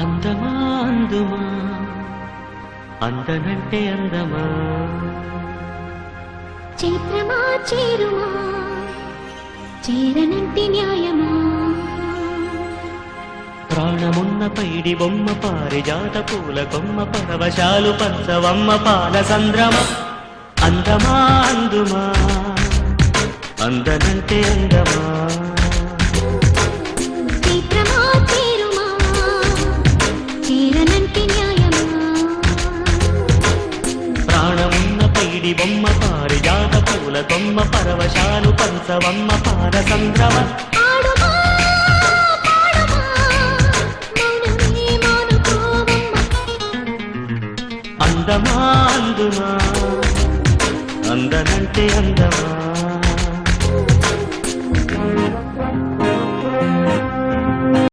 అందమా అందుమా? అందనంటే అందమా? చైత్రమా చేరుమా? చేరనంటి న్యాయమా? ప్రాణమున్న పైడి బొమ్మ పారిజాత పూల కొమ్మ పరవశాలు పంచవమ్మ పాల సంద్రమ? అందమా అందుమా? అందనంటే అందమా? పైడి బొమ్మ పారిజాత పూల కొమ్మ పరవశాలు పంచవమ్మ మౌనమే మానుకోవమ్మ. అందమా అందుమా? అందనంటే అందమా?